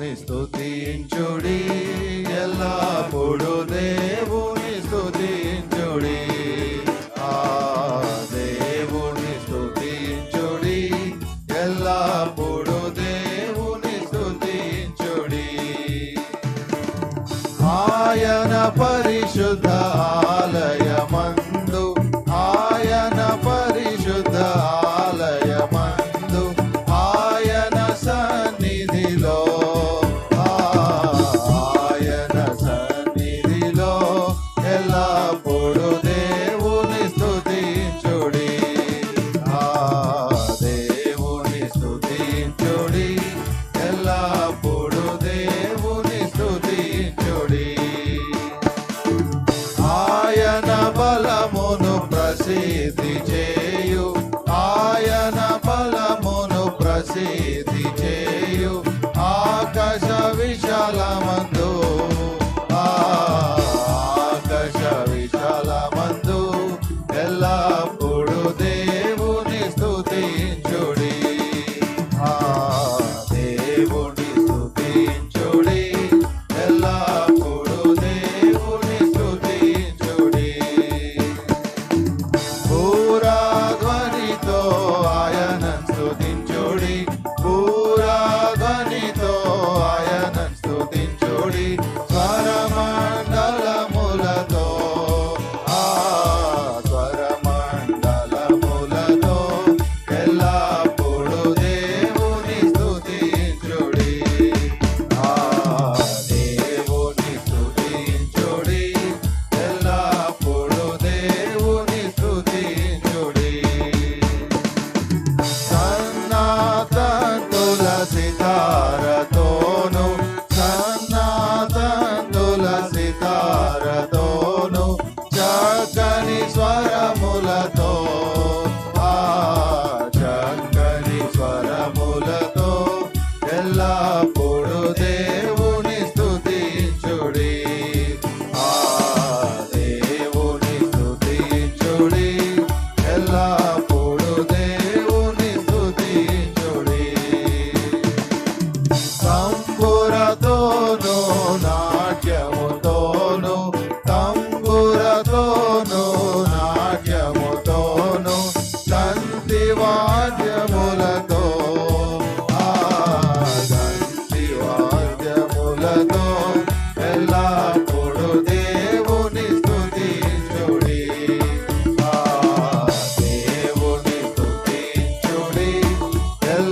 దేవుని స్థుతించుడి ఎల్లప్పుడు దేవుని స్థుతించుడి ఆ దేవుని స్థుతించుడి ఎల్లప్పుడు దేవుని స్థుతించుడి ఆయన పరిశుద్ధ love.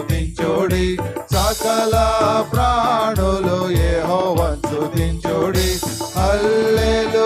స్తుతించుడి సకల ప్రాణులు ఏహోవన్ స్తుతించుడి అల్లెలు